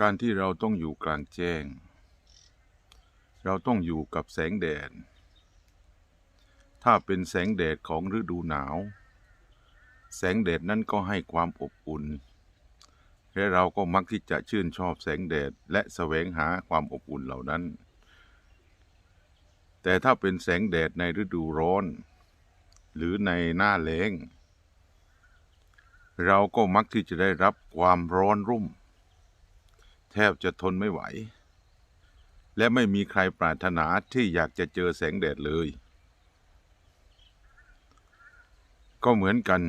การที่เราต้องอยู่กลางแจ้ง เราต้องอยู่กับแสงแดด ถ้าเป็นแสงแดดของฤดูหนาว แสงแดดนั้นก็ให้ความอบอุ่น และเราก็มักที่จะชื่นชอบแสงแดดและแสวงหาความอบอุ่นเหล่านั้น แต่ถ้าเป็นแสงแดดในฤดูร้อน หรือในหน้าแล้ง เราก็มักที่จะได้รับความร้อนรุ่ม แทบจะทนไม่ไหว และไม่มีใครปรารถนาที่อยากจะเจอแสงแดดเลย ก็เหมือนกัน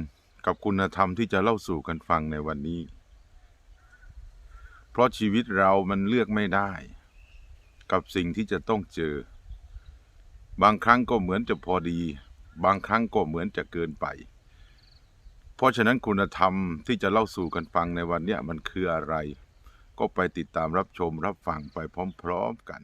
กับคุณธรรมที่จะเล่าสู่กันฟังในวันนี้ เพราะชีวิตเรามันเลือกไม่ได้ กับสิ่งที่จะต้องเจอ บางครั้งก็เหมือนจะพอดี บางครั้งก็เหมือนจะเกินไป เพราะฉะนั้นคุณธรรมที่จะเล่าสู่กันฟังในวันนี้มันคืออะไร ก็ไปติดตามรับชมรับฟังไปพร้อม ๆกัน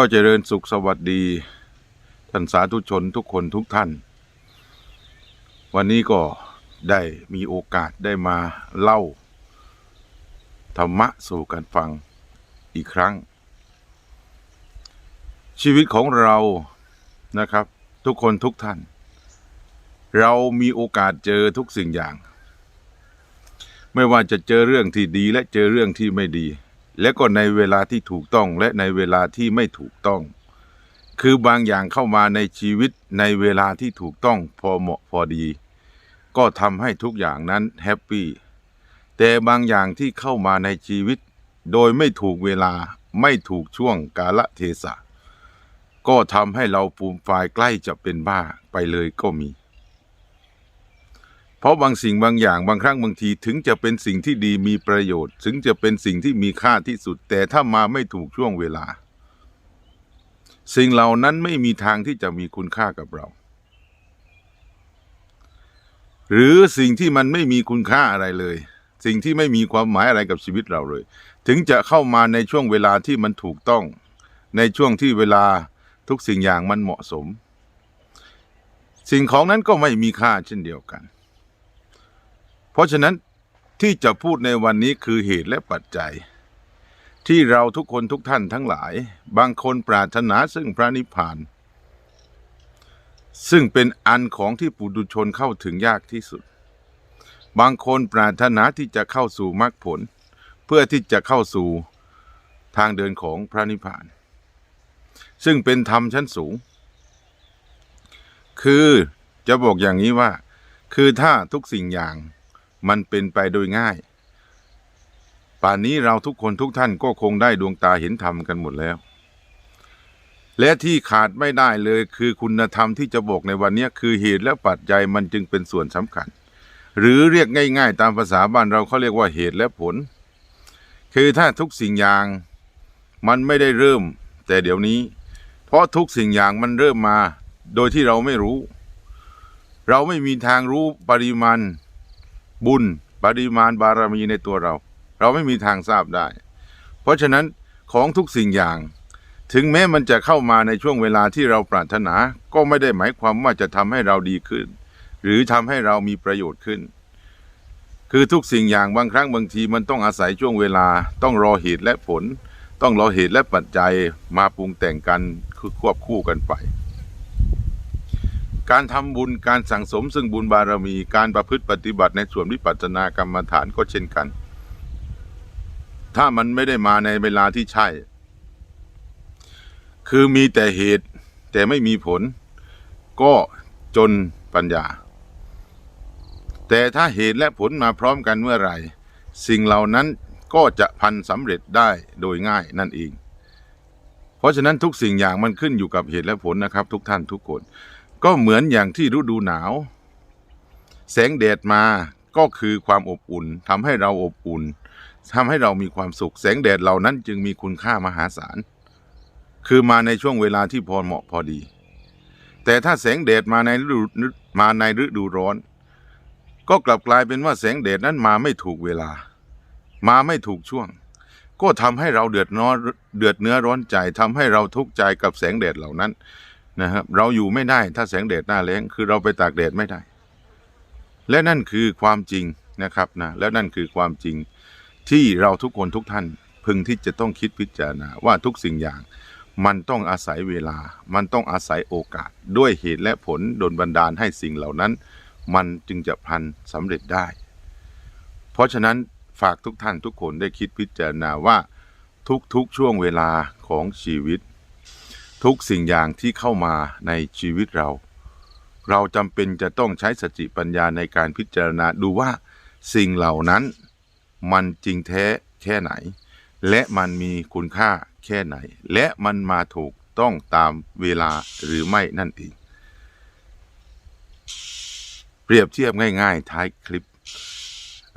ก็เจริญสุขสวัสดี ท่านสาธุชนทุกคนทุกท่าน วันนี้ก็ ได้มีโอกาสได้มาเล่า ธรรมะสู่กันฟังอีกครั้ง ชีวิตของเรานะครับ ทุกคนทุกท่าน เรามีโอกาสเจอทุกสิ่งอย่าง ไม่ว่าจะเจอเรื่องที่ดีและเจอเรื่องที่ไม่ดี และก็ในเวลาที่ถูกต้องและในเวลาที่ไม่ถูกต้อง คือบางอย่างเข้ามาในชีวิตในเวลาที่ถูกต้องพอเหมาะพอดี ก็ทำให้ทุกอย่างนั้นแฮปปี้แต่บางอย่างที่เข้ามาในชีวิต โดยไม่ถูกเวลาไม่ถูกช่วงกาลเทศะ ก็ทำให้เราปูมฟายใกล้จะเป็นบ้าไปเลยก็มี เพราะบางสิ่งบางอย่างบางครั้งบางทีถึงจะเป็นสิ่งที่ดีมีประโยชน์ ถึงจะเป็นสิ่งที่มีค่าที่สุด แต่ถ้ามาไม่ถูกช่วงเวลา สิ่งเหล่านั้นไม่มีทางที่จะมีคุณค่ากับเรา หรือสิ่งที่มันไม่มีคุณค่าอะไรเลย สิ่งที่ไม่มีความหมายอะไรกับชีวิตเราเลย ถึงจะเข้ามาในช่วงเวลาที่มันถูกต้อง ในช่วงที่เวลาทุกสิ่งอย่างมันเหมาะสม สิ่งของนั้นก็ไม่มีค่าเช่นเดียวกัน เพราะฉะนั้นที่จะพูดในวันนี้คือเหตุและปัจจัย ที่เราทุกคนทุกท่านทั้งหลาย บางคนปรารถนาซึ่งพระนิพพาน ซึ่งเป็นอันของที่ปุถุชนเข้าถึงยากที่สุด บางคนปรารถนาที่จะเข้าสู่มรรคผล เพื่อที่จะเข้าสู่ทางเดินของพระนิพพาน ซึ่งเป็นธรรมชั้นสูง คือจะบอกอย่างนี้ว่า คือถ้าทุกสิ่งอย่างมันเป็นไปโดยง่าย ป่านนี้เราทุกคนทุกท่านก็คงได้ดวงตาเห็นธรรมกันหมดแล้ว และที่ขาดไม่ได้เลยคือคุณธรรมที่จะบอกในวันนี้คือเหตุและปัจจัยมันจึงเป็นส่วนสำคัญ หรือเรียกง่าย ๆ ตามภาษาบ้านเราเขาเรียกว่าเหตุและผล คือถ้าทุกสิ่งอย่างมันไม่ได้เริ่ม แต่เดี๋ยวนี้ เพราะทุกสิ่งอย่างมันเริ่มมา โดยที่เราไม่รู้ เราไม่มีทางรู้ปริมาณบุญ ปริมาณบารมีในตัวเรา เราไม่มีทางทราบได้ เพราะฉะนั้นของทุกสิ่งอย่าง ถึงแม้มันจะเข้ามาในช่วงเวลาที่เราปรารถนา ก็ไม่ได้หมายความว่าจะทำให้เราดีขึ้น หรือทำให้เรามีประโยชน์ขึ้น คือทุกสิ่งอย่างบางครั้งบางทีมันต้องอาศัยช่วงเวลา ต้องรอเหตุและผล ต้องรอเหตุและปัจจัยมาปรุงแต่งกันคือควบคู่กันไป การทำบุญการสั่งสมซึ่งบุญบารมีการประพฤติปฏิบัติในส่วนวิปัสสนากรรมฐานก็เช่นกัน ถ้ามันไม่ได้มาในเวลาที่ใช่ คือมีแต่เหตุแต่ไม่มีผล ก็จนปัญญา แต่ถ้าเหตุและผลมาพร้อมกันเมื่อไหร่ สิ่งเหล่านั้นก็จะพันสำเร็จได้โดยง่ายนั่นเอง เพราะฉะนั้นทุกสิ่งอย่างมันขึ้นอยู่กับเหตุและผลนะครับ ทุกท่านทุกคน ก็เหมือนอย่างที่ฤดูหนาว แสงแดดมาก็คือความอบอุ่นทำให้เราอบอุ่นทำให้เรามีความสุข แสงแดดเหล่านั้นจึงมีคุณค่ามหาศาล คือมาในช่วงเวลาที่พอเหมาะพอดี แต่ถ้าแสงแดดมาในฤดูมาในฤดูร้อน ก็กลับกลายเป็นว่าแสงแดดนั้นมาไม่ถูกเวลา มาไม่ถูกช่วง ก็ทำให้เราเดือดร้อนเดือดเนื้อร้อนใจทำให้เราทุกข์ใจกับแสงแดดเหล่านั้นนะครับเราอยู่ไม่ได้ถ้าแสงแดดหน้าแล้งคือเราไปตากแดดไม่ได้ และนั่นคือความจริงนะครับนะและนั่นคือความจริงที่เราทุกคนทุกท่านพึงที่จะต้องคิดพิจารณาว่าทุกสิ่งอย่าง มันต้องอาศัยเวลา มันต้องอาศัยโอกาส ด้วยเหตุและผลดลบันดาลให้สิ่งเหล่านั้น มันจึงจะพันสำเร็จได้ เพราะฉะนั้นฝากทุกท่านทุกคนได้คิดพิจารณาว่า ทุกๆช่วงเวลาของชีวิต ทุกสิ่งอย่างที่เข้ามาในชีวิตเรา เราจำเป็นจะต้องใช้สติปัญญาในการพิจารณาดูว่าสิ่งเหล่านั้น มันจริงแท้แค่ไหน และมันมีคุณค่า แค่ไหน และมันมาถูกต้องตามเวลาหรือไม่นั่นเอง เปรียบเทียบง่าย ๆ ท้ายคลิป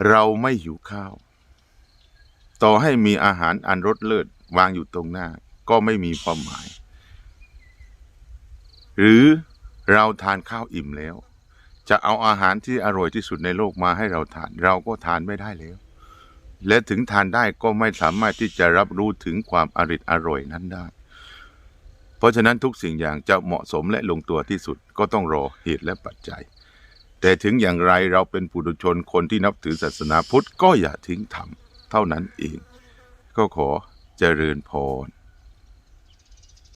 เราไม่หิวข้าว ต่อให้มีอาหารอันรสเลิศวางอยู่ตรงหน้า ก็ไม่มีความหมาย หรือเราทานข้าวอิ่มแล้ว จะเอาอาหารที่อร่อยที่สุดในโลกมาให้เราทาน เราก็ทานไม่ได้แล้ว และถึงทานได้ก็ไม่สามารถที่จะรับรู้ถึงความอริดอร่อยนั้นได้ เพราะฉะนั้นทุกสิ่งอย่างจะเหมาะสมและลงตัวที่สุดก็ต้องรอเหตุและปัจจัย แต่ถึงอย่างไรเราเป็นปุถุชนคนที่นับถือศาสนาพุทธก็อย่าทิ้งธรรมเท่านั้นเอง ก็ขอเจริญพร